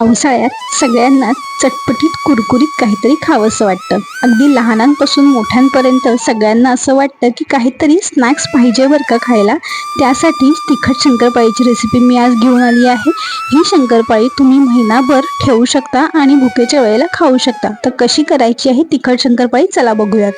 पावसाळ्यात सगळ्यांना चटपटीत कुरकुरीत काहीतरी खावंसं वाटतं. अगदी लहानांपासून मोठ्यांपर्यंत सगळ्यांना असं वाटतं की काहीतरी स्नॅक्स पाहिजे बरं का खायला. त्यासाठी तिखट शंकरपाळीची रेसिपी मी आज घेऊन आली आहे. ही शंकरपाळी तुम्ही महिनाभर ठेवू शकता आणि भुकेच्या वेळेला खाऊ शकता. तर कशी करायची आहे तिखट शंकरपाळी? चला बघूयात.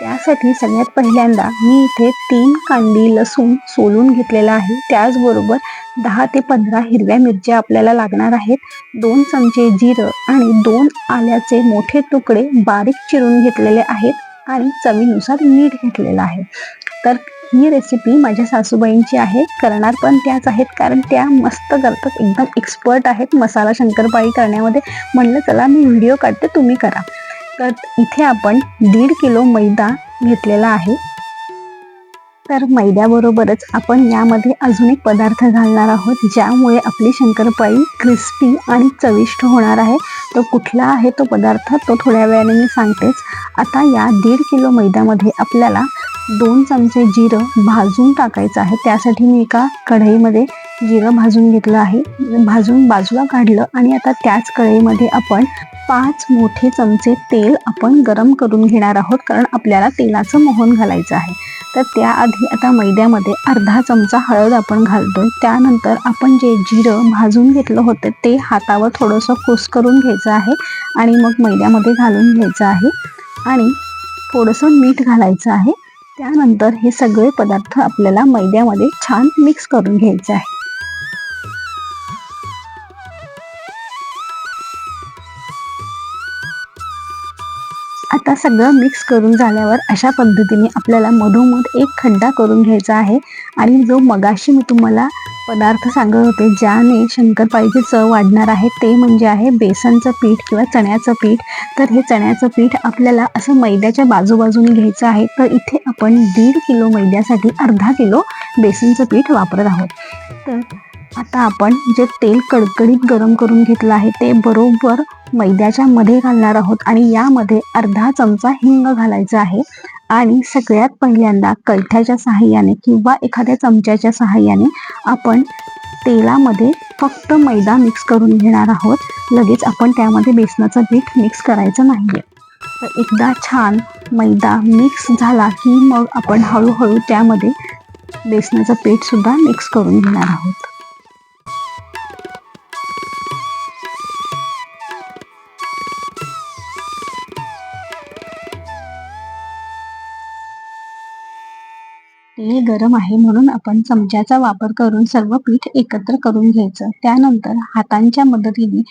त्यासाठी सगळ्यात पहिल्यांदा मी इथे तीन कांडी लसूण सोलून घेतलेला आहे. त्याचबरोबर दहा ते पंधरा हिरव्या मिरच्या आपल्याला लागणार आहेत. दोन चमचे जिरं आणि दोन आल्याचे मोठे तुकडे बारीक चिरून घेतलेले आहेत आणि चवीनुसार मीठ घेतलेलं आहे. तर ही रेसिपी माझ्या सासूबाईंची आहे. करणार पण त्याच आहेत कारण त्या मस्त करतात. एकदम एक्सपर्ट आहेत. मसाला शंकरपाळी करण्यामध्ये. म्हणलं चला मी व्हिडिओ काढते. तुम्ही करा. तर इथे आपण दीड किलो मैदा घेतलेला आहे. तर मैद्याबरोबरच आपण यामध्ये अजून एक पदार्थ घालणार आहोत ज्यामुळे आपली शंकरपाळी क्रिस्पी आणि चविष्ट होणार आहे. तो कुठला आहे तो पदार्थ तो थोड्या वेळाने मी सांगतेच. आता या दीड किलो मैद्यामध्ये आपल्याला दोन चमचे जिरं भाजून टाकायचं आहे. त्यासाठी मी एका कढईमध्ये जिरं भाजून घेतलं आहे. भाजून बाजूला काढलं आणि आता त्याच कढईमध्ये आपण पाच मोठे चमचे तेल आपण गरम करून घेणार आहोत. कारण आपल्याला तेलाचं मोहन घालायचं आहे. तर त्याआधी आता मैद्यामध्ये अर्धा चमचा हळद आपण घालतो त्यानंतर आपण जे जिरं भाजून घेतलं होतं ते हातावर थोडंसं कुस करून घ्यायचं आहे आणि मग मैद्यामध्ये घालून घ्यायचं आहे. आणि थोडंसं मीठ घालायचं आहे. त्यानंतर हे सगळे पदार्थ आपल्याला मैद्यामध्ये छान मिक्स करून घ्यायचे आहे. आता सगळं मिक्स करून झाल्यावर अशा पद्धतीने आपल्याला मधोमध एक खड्डा करून घ्यायचा आहे. आणि जो मगाशी मी तुम्हाला पदार्थ सांगत होते ज्याने शंकरपाळीची चव वाढणार आहे ते म्हणजे आहे बेसनचं पीठ किंवा चण्याचं पीठ. तर हे चण्याचं पीठ आपल्याला असं मैद्याच्या बाजूबाजूने घ्यायचं आहे. तर इथे आपण दीड किलो मैद्यासाठी अर्धा किलो बेसनचं पीठ वापरत आहोत. तर आता आपण जे तेल कडकडीत गरम करून घेतलं आहे ते बरोबर मैद्याच्या मध्ये घालणार आहोत आणि यामध्ये अर्धा चमचा हिंग घालायचा आहे. आणि सगळ्यात पहिल्यांदा कैठ्याच्या सहाय्याने किंवा एखाद्या चमच्याच्या सहाय्याने आपण तेलामध्ये फक्त मैदा मिक्स करून घेणार आहोत. लगेच आपण त्यामध्ये बेसनाचं पीठ मिक्स करायचं नाही आहे तर एकदा छान मैदा मिक्स झाला की मग आपण हळूहळू त्यामध्ये बेसनाचं पीठसुद्धा मिक्स करून घेणार आहोत. तेल गरम आहे म्हणून आपण चमच्याचा वापर करून सर्व पीठ एकत्र करून घ्यायचं. त्यानंतर हातांच्या मदतीने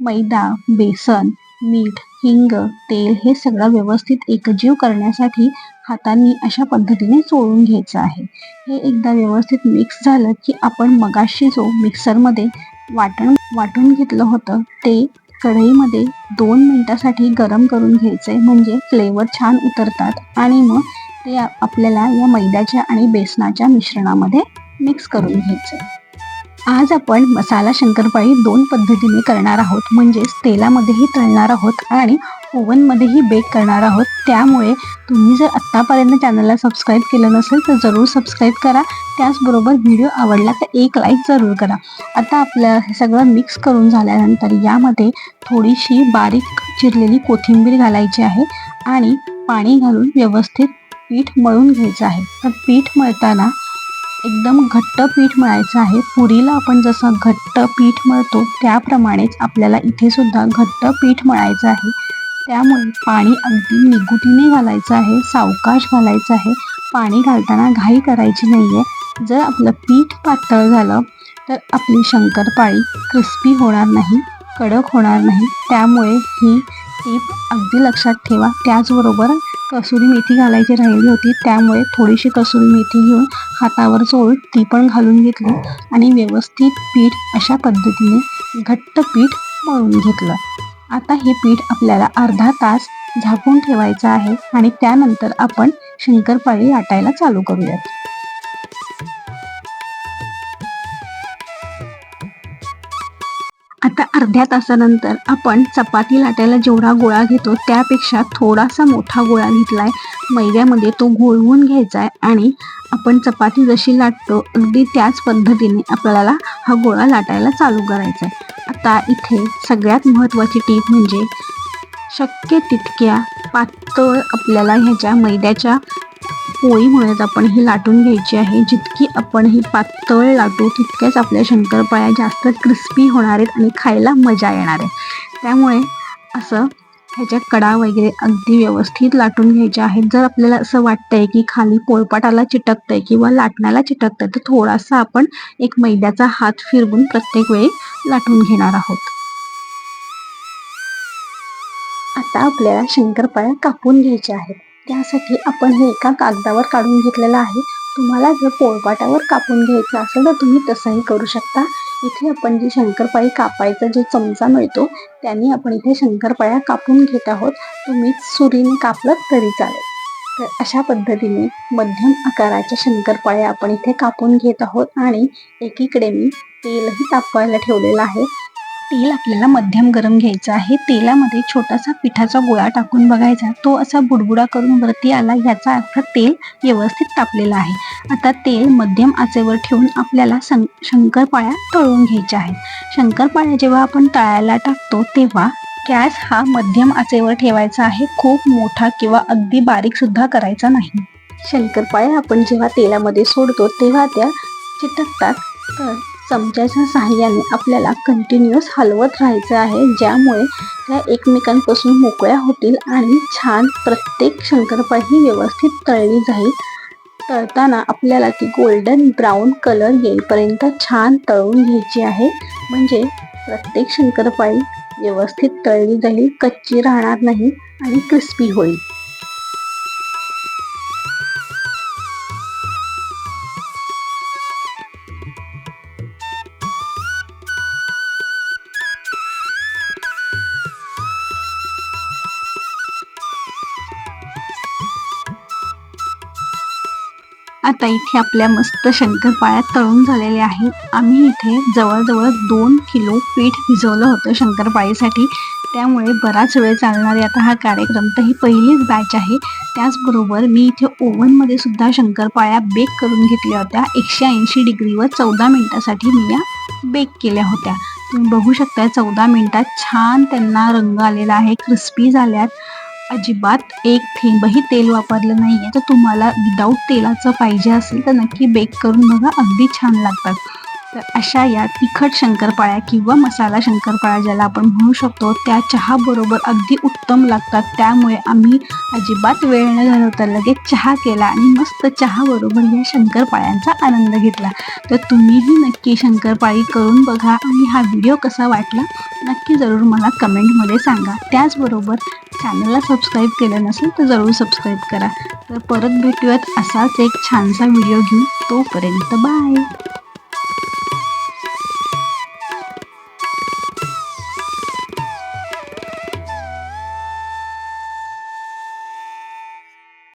मैदा बेसन मीठ हिंग तेल हे सगळं व्यवस्थित एकजीव करण्यासाठी हातांनी अशा पद्धतीने चोळून घ्यायचं आहे. हे एकदा व्यवस्थित मिक्स झालं की आपण मगाशी जो मिक्सरमध्ये वाटण वाटून घेतलं होतं ते कढईमध्ये दोन मिनटासाठी गरम करून घ्यायचंय. म्हणजे फ्लेवर छान उतरतात आणि मग ते आपल्याला या मैद्याच्या आणि बेसनाच्या मिश्रणामध्ये मिक्स करून घ्यायचं. आज आपण मसाला शंकरपाळी दोन पद्धतीने करणार आहोत. म्हणजेच तेलामध्येही तळणार आहोत आणि ओव्हनमध्येही बेक करणार आहोत. त्यामुळे तुम्ही जर आत्तापर्यंत चॅनलला सबस्क्राईब केलं नसेल तर जरूर सबस्क्राईब करा. त्याचबरोबर व्हिडिओ आवडला तर एक लाईक जरूर करा. आता आपलं हे सगळं मिक्स करून झाल्यानंतर यामध्ये थोडीशी बारीक चिरलेली कोथिंबीर घालायची आहे आणि पाणी घालून व्यवस्थित पीठ मळून घ्यायचं आहे. तर पीठ मळताना एकदम घट्ट पीठ मळायचं आहे. पुरीला आपण जसं घट्ट पीठ मळतो त्याप्रमाणेच आपल्याला इथे सुद्धा घट्ट पीठ मळायचं आहे. त्यामुळे पाणी अगदी निगुटीने घालायचं आहे सावकाश घालायचं आहे. पाणी घालताना घाई करायची नाही आहे जर आपलं पीठ पातळ झालं तर आपली शंकरपाळी क्रिस्पी होणार नाही कडक होणार नाही. त्यामुळे ही टीप अगदी लक्षात ठेवा. त्याचबरोबर कसुरी मेथी घालायची राहिली होती त्यामुळे थोडीशी कसुरी मेथी घेऊन हातावर चोळून ती पण घालून घेतली आणि व्यवस्थित पीठ अशा पद्धतीने घट्ट पीठ मळून घेतलं. आता हे पीठ आपल्याला अर्धा तास झाकून ठेवायचं आहे आणि त्यानंतर आपण शंकरपाळी लाटायला चालू करूयात. अर्ध्या तासानंतर आपण चपाती लाटायला जेवढा गोळा घेतो त्यापेक्षा थोडासा मोठा गोळा घेतला आहे मैद्यामध्ये तो घोळवून घ्यायचा आहे आणि आपण चपाती जशी लाटतो अगदी त्याच पद्धतीने आपल्याला हा गोळा लाटायला चालू करायचा आहे आता इथे सगळ्यात महत्त्वाची टीप म्हणजे शक्य तितक्या पातळ आपल्याला ह्याच्या मैद्याच्या पोळीमुळेच आपण ही लाटून घ्यायची आहे. जितकी आपण ही पातळ लाटू तितक्याच आपल्या शंकरपाळ्या जास्त क्रिस्पी होणार आहेत आणि खायला मजा येणार आहे. त्यामुळे असं ह्याच्या कडा वगैरे अगदी व्यवस्थित लाटून घ्यायच्या आहेत. जर आपल्याला असं वाटतंय की खाली पोळपाटाला चिटकतंय किंवा लाटण्याला चिटकतंय तर थोडासा आपण एक मैद्याचा हात फिरवून प्रत्येक वेळी लाटून घेणार आहोत. आता आपल्याला शंकरपाळ्या कापून घ्यायच्या आहेत. त्यासाठी आपण हे एका कागदावर काढून घेतलेलं आहे. तुम्हाला जर पोळपाटावर कापून घ्यायचं असेल तर तुम्ही तसंही करू शकता. इथे आपण जी शंकरपाळी कापायचा जो चमचा मिळतो त्याने आपण इथे शंकरपाळ्या कापून घेत आहोत. तुम्ही सुरीने कापलं तरी चालेल. तर अशा पद्धतीने मध्यम आकाराच्या शंकरपाळ्या आपण इथे कापून घेत आहोत. आणि एकीकडे मी तेलही तापवायला ठेवलेलं आहे. तेल आपल्याला मध्यम गरम घ्यायचं आहे. तेलामध्ये छोटासा पिठाचा गोळा टाकून बघायचा. तो असा बुडबुडा करून वरती आला. याचा अर्थ तेल व्यवस्थित तापलेलं आहे. आता तेल मध्यम आचेवर ठेवून आपल्याला सं शंकरपाळ्या तळून घ्यायच्या आहेत. शंकरपाळ्या जेव्हा आपण तळायला टाकतो तेव्हा गॅस हा मध्यम आचेवर ठेवायचा आहे. खूप मोठा किंवा अगदी बारीकसुद्धा करायचा नाही. शंकरपाळ्या आपण जेव्हा तेलामध्ये सोडतो तेव्हा त्या चिटकतात. तर चमच्याच्या साहाय्याने आपल्याला कंटिन्युअस हलवत राहायचं आहे. ज्यामुळे त्या एकमेकांपासून मोकळ्या होतील आणि छान प्रत्येक शंकरपाळी व्यवस्थित तळली जाईल. तळताना आपल्याला ती गोल्डन ब्राऊन कलर येईपर्यंत छान तळून घ्यायची आहे. म्हणजे प्रत्येक शंकरपाळी व्यवस्थित तळली जाईल कच्ची राहणार नाही आणि क्रिस्पी होईल. आता इथे आपल्या मस्त शंकरपाळ्या तळून झालेल्या आहेत. आम्ही इथे जवळजवळ दोन किलो पीठ भिजवलं होतं शंकरपाळीसाठी. त्यामुळे बराच वेळ चालणारे आता हा कार्यक्रम तर ही पहिलीच बॅच आहे. त्याचबरोबर मी इथे ओव्हनमध्ये सुद्धा शंकरपाळ्या बेक करून घेतल्या होत्या. एकशे ऐंशी डिग्रीवर चौदा मिनिटासाठी मी या बेक केल्या होत्या. तुम्ही बघू शकता चौदा मिनिटात छान त्यांना रंग आलेला आहे क्रिस्पी झाल्यात. अजिबात एक थेंबही तेल वापरलं नाही आहे तर तुम्हाला विदाऊट तेलाचं पाहिजे असेल तर नक्की बेक करून बघा. अगदी छान लागतात. तर अशा या तिखट शंकरपाळ्या किंवा मसाला शंकरपाळ्या ज्याला आपण म्हणू शकतो त्या चहाबरोबर अगदी उत्तम लागतात. त्यामुळे आम्ही अजिबात वेळ न घालवता लगेच चहा केला आणि मस्त चहाबरोबर या शंकरपाळ्यांचा आनंद घेतला. तर तुम्हीही नक्की शंकरपाळी करून बघा आणि हा व्हिडिओ कसा वाटला नक्की जरूर मला कमेंटमध्ये सांगा. त्याचबरोबर चॅनलला सबस्क्राईब केलं नसेल तर जरूर सबस्क्राईब करा. तर परत भेटूयात असाच एक छानसा व्हिडिओ घेऊन. तोपर्यंत बाय!